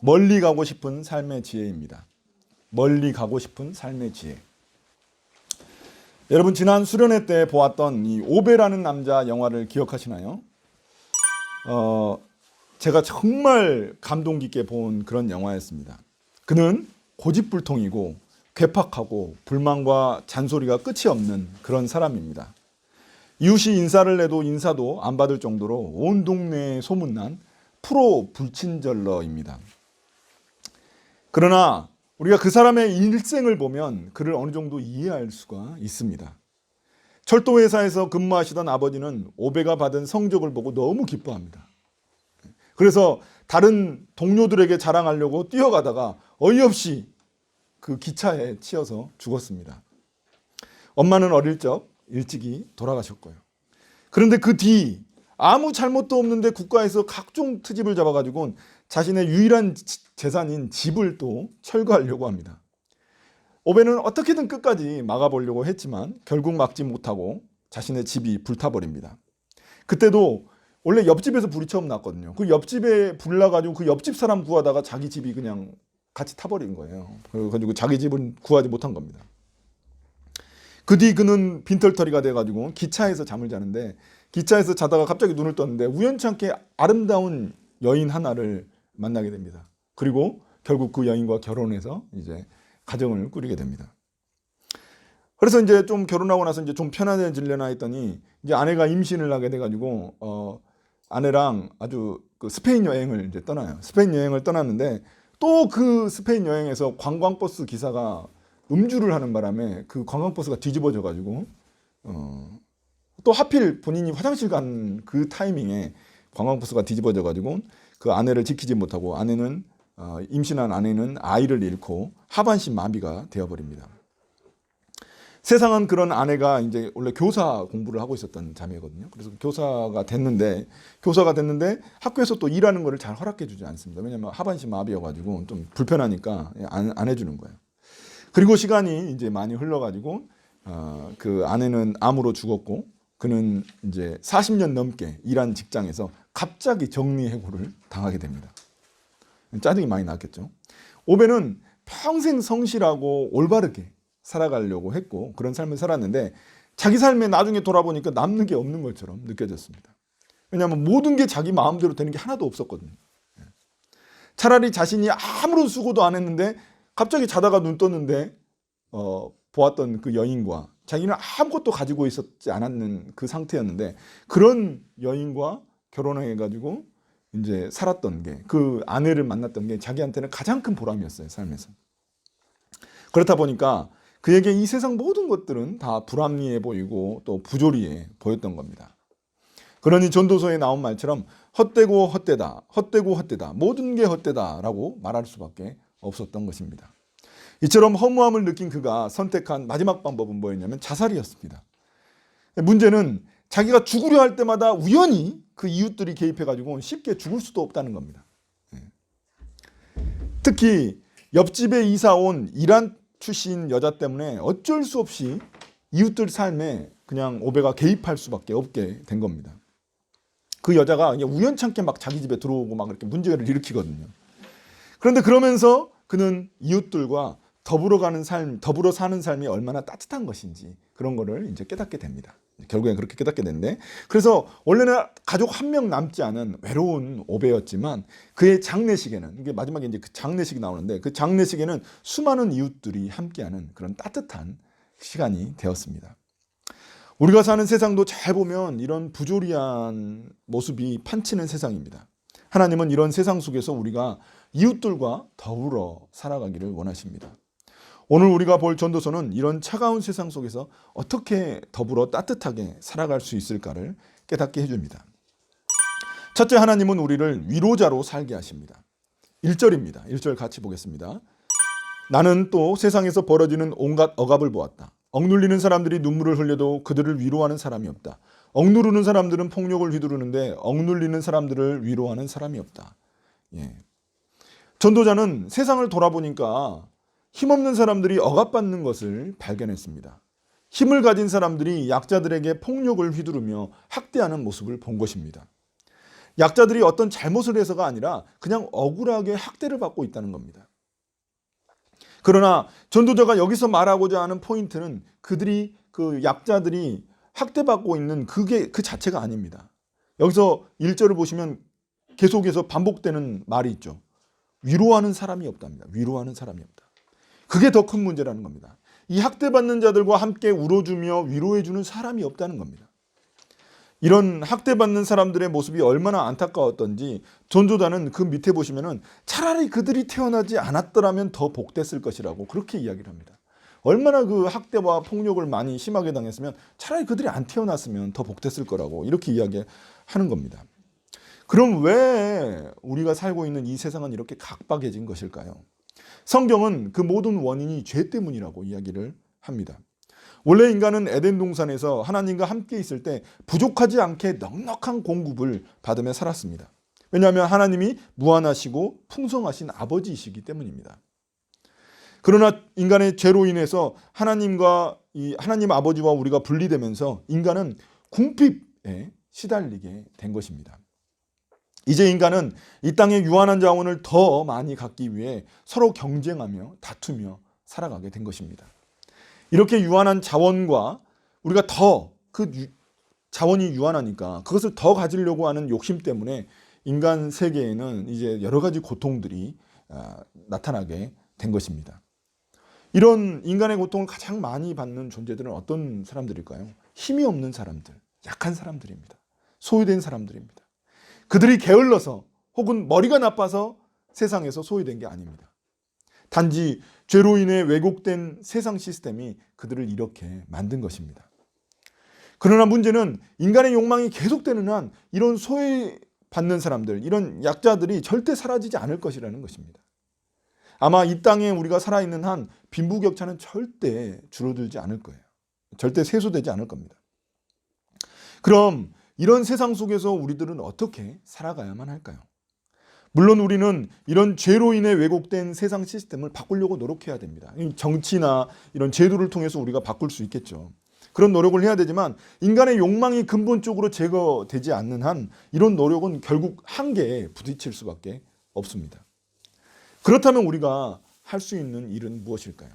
멀리 가고 싶은 삶의 지혜입니다. 멀리 가고 싶은 삶의 지혜. 여러분 지난 수련회 때 보았던 이 오베라는 남자 영화를 기억하시나요? 어, 제가 정말 감동 깊게 본 그런 영화였습니다. 그는 고집불통이고 괴팍하고 불만과 잔소리가 끝이 없는 그런 사람입니다. 이웃이 인사를 해도 인사도 안 받을 정도로 온 동네에 소문난 프로 불친절러입니다. 그러나 우리가 그 사람의 일생을 보면 그를 어느 정도 이해할 수가 있습니다. 철도 회사에서 근무하시던 아버지는 오베가 받은 성적을 보고 너무 기뻐합니다. 그래서 다른 동료들에게 자랑하려고 뛰어가다가 어이없이 그 기차에 치여서 죽었습니다. 엄마는 어릴 적 일찍이 돌아가셨고요. 그런데 그 뒤 아무 잘못도 없는데 국가에서 각종 트집을 잡아가지고 자신의 유일한 지- 재산인 집을 또 철거하려고 합니다. 오베는 어떻게든 끝까지 막아보려고 했지만 결국 막지 못하고 자신의 집이 불타버립니다. 그때도 원래 옆집에서 불이 처음 났거든요. 그 옆집에 불 나가지고 그 옆집 사람 구하다가 자기 집이 그냥 같이 타버린 거예요. 그래가지고 자기 집은 구하지 못한 겁니다. 그 뒤 그는 빈털터리가 돼가지고 기차에서 잠을 자는데 기차에서 자다가 갑자기 눈을 떴는데 우연찮게 아름다운 여인 하나를 만나게 됩니다. 그리고 결국 그 여인과 결혼해서 이제 가정을 꾸리게 됩니다. 그래서 이제 좀 결혼하고 나서 이제 좀 편안해지려나 했더니 이제 아내가 임신을 하게 돼가지고 어 아내랑 아주 그 스페인 여행을 이제 떠나요. 스페인 여행을 떠났는데 또 그 스페인 여행에서 관광버스 기사가 음주를 하는 바람에 그 관광버스가 뒤집어져 가지고 어, 또 하필 본인이 화장실 간 그 타이밍에 관광버스가 뒤집어져 가지고 그 아내를 지키지 못하고 아내는 어, 임신한 아내는 아이를 잃고 하반신 마비가 되어버립니다. 세상은 그런 아내가 이제 원래 교사 공부를 하고 있었던 자매거든요. 그래서 교사가 됐는데 교사가 됐는데 학교에서 또 일하는 거를 잘 허락해 주지 않습니다. 왜냐하면 하반신 마비여가지고 좀 불편하니까 안, 안 해주는 거예요. 그리고 시간이 이제 많이 흘러가지고 어, 그 아내는 암으로 죽었고 그는 이제 40년 넘게 일한 직장에서 갑자기 정리해고를 당하게 됩니다. 짜증이 많이 났겠죠. 오베는 평생 성실하고 올바르게 살아가려고 했고 그런 삶을 살았는데 자기 삶에 나중에 돌아보니까 남는 게 없는 것처럼 느껴졌습니다. 왜냐하면 모든 게 자기 마음대로 되는 게 하나도 없었거든요. 차라리 자신이 아무런 수고도 안 했는데 갑자기 자다가 눈 떴는데 어, 보았던 그 여인과 자기는 아무것도 가지고 있었지 않았는 그 상태였는데 그런 여인과 결혼을 해가지고 이제 살았던 게 그 아내를 만났던 게 자기한테는 가장 큰 보람이었어요 삶에서. 그렇다 보니까 그에게 이 세상 모든 것들은 다 불합리해 보이고 또 부조리해 보였던 겁니다. 그러니 전도서에 나온 말처럼 헛되고 헛되다, 헛되고 헛되다, 모든 게 헛되다라고 말할 수밖에 없었던 것입니다. 이처럼 허무함을 느낀 그가 선택한 마지막 방법은 뭐였냐면 자살이었습니다. 문제는 자기가 죽으려 할 때마다 우연히 그 이웃들이 개입해가지고 쉽게 죽을 수도 없다는 겁니다. 예. 특히 옆집에 이사 온 이란 출신 여자 때문에 어쩔 수 없이 이웃들 삶에 그냥 오베가 개입할 수밖에 없게 된 겁니다. 그 여자가 그냥 우연찮게 막 자기 집에 들어오고 막 이렇게 문제를 일으키거든요. 그런데 그러면서 그는 이웃들과 더불어 가는 삶, 더불어 사는 삶이 얼마나 따뜻한 것인지 그런 거를 이제 깨닫게 됩니다. 결국엔 그렇게 깨닫게 됐는데 그래서 원래는 가족 한 명 남지 않은 외로운 오베였지만 그의 장례식에는 이게 마지막에 이제 그 장례식이 나오는데 그 장례식에는 수많은 이웃들이 함께하는 그런 따뜻한 시간이 되었습니다. 우리가 사는 세상도 잘 보면 이런 부조리한 모습이 판치는 세상입니다. 하나님은 이런 세상 속에서 우리가 이웃들과 더불어 살아가기를 원하십니다. 오늘 우리가 볼 전도서는 이런 차가운 세상 속에서 어떻게 더불어 따뜻하게 살아갈 수 있을까를 깨닫게 해줍니다. 첫째 하나님은 우리를 위로자로 살게 하십니다. 1절입니다. 1절 같이 보겠습니다. 나는 또 세상에서 벌어지는 온갖 억압을 보았다. 억눌리는 사람들이 눈물을 흘려도 그들을 위로하는 사람이 없다. 억누르는 사람들은 폭력을 휘두르는데 억눌리는 사람들을 위로하는 사람이 없다. 예. 전도자는 세상을 돌아보니까 힘없는 사람들이 억압받는 것을 발견했습니다. 힘을 가진 사람들이 약자들에게 폭력을 휘두르며 학대하는 모습을 본 것입니다. 약자들이 어떤 잘못을 해서가 아니라 그냥 억울하게 학대를 받고 있다는 겁니다. 그러나 전도자가 여기서 말하고자 하는 포인트는 그들이 그 약자들이 학대받고 있는 그게 그 자체가 아닙니다. 여기서 1절을 보시면 계속해서 반복되는 말이 있죠. 위로하는 사람이 없답니다. 위로하는 사람이 없다. 그게 더 큰 문제라는 겁니다. 이 학대받는 자들과 함께 울어주며 위로해주는 사람이 없다는 겁니다. 이런 학대받는 사람들의 모습이 얼마나 안타까웠던지 전조자는 그 밑에 보시면은 차라리 그들이 태어나지 않았더라면 더 복됐을 것이라고 그렇게 이야기를 합니다. 얼마나 그 학대와 폭력을 많이 심하게 당했으면 차라리 그들이 안 태어났으면 더 복됐을 거라고 이렇게 이야기하는 겁니다. 그럼 왜 우리가 살고 있는 이 세상은 이렇게 각박해진 것일까요? 성경은 그 모든 원인이 죄 때문이라고 이야기를 합니다. 원래 인간은 에덴 동산에서 하나님과 함께 있을 때 부족하지 않게 넉넉한 공급을 받으며 살았습니다. 왜냐하면 하나님이 무한하시고 풍성하신 아버지이시기 때문입니다. 그러나 인간의 죄로 인해서 하나님과 이 하나님 아버지와 우리가 분리되면서 인간은 궁핍에 시달리게 된 것입니다. 이제 인간은 이 땅의 유한한 자원을 더 많이 갖기 위해 서로 경쟁하며 다투며 살아가게 된 것입니다. 이렇게 유한한 자원과 우리가 더 그 자원이 유한하니까 그것을 더 가지려고 하는 욕심 때문에 인간 세계에는 이제 여러 가지 고통들이 아, 나타나게 된 것입니다. 이런 인간의 고통을 가장 많이 받는 존재들은 어떤 사람들일까요? 힘이 없는 사람들, 약한 사람들입니다. 소외된 사람들입니다. 그들이 게을러서 혹은 머리가 나빠서 세상에서 소외된 게 아닙니다. 단지 죄로 인해 왜곡된 세상 시스템이 그들을 이렇게 만든 것입니다. 그러나 문제는 인간의 욕망이 계속되는 한 이런 소외받는 사람들, 이런 약자들이 절대 사라지지 않을 것이라는 것입니다. 아마 이 땅에 우리가 살아있는 한 빈부격차는 절대 줄어들지 않을 거예요. 절대 세소되지 않을 겁니다. 그럼 이런 세상 속에서 우리들은 어떻게 살아가야만 할까요? 물론 우리는 이런 죄로 인해 왜곡된 세상 시스템을 바꾸려고 노력해야 됩니다. 정치나 이런 제도를 통해서 우리가 바꿀 수 있겠죠. 그런 노력을 해야 되지만 인간의 욕망이 근본적으로 제거되지 않는 한 이런 노력은 결국 한계에 부딪힐 수밖에 없습니다. 그렇다면 우리가 할 수 있는 일은 무엇일까요?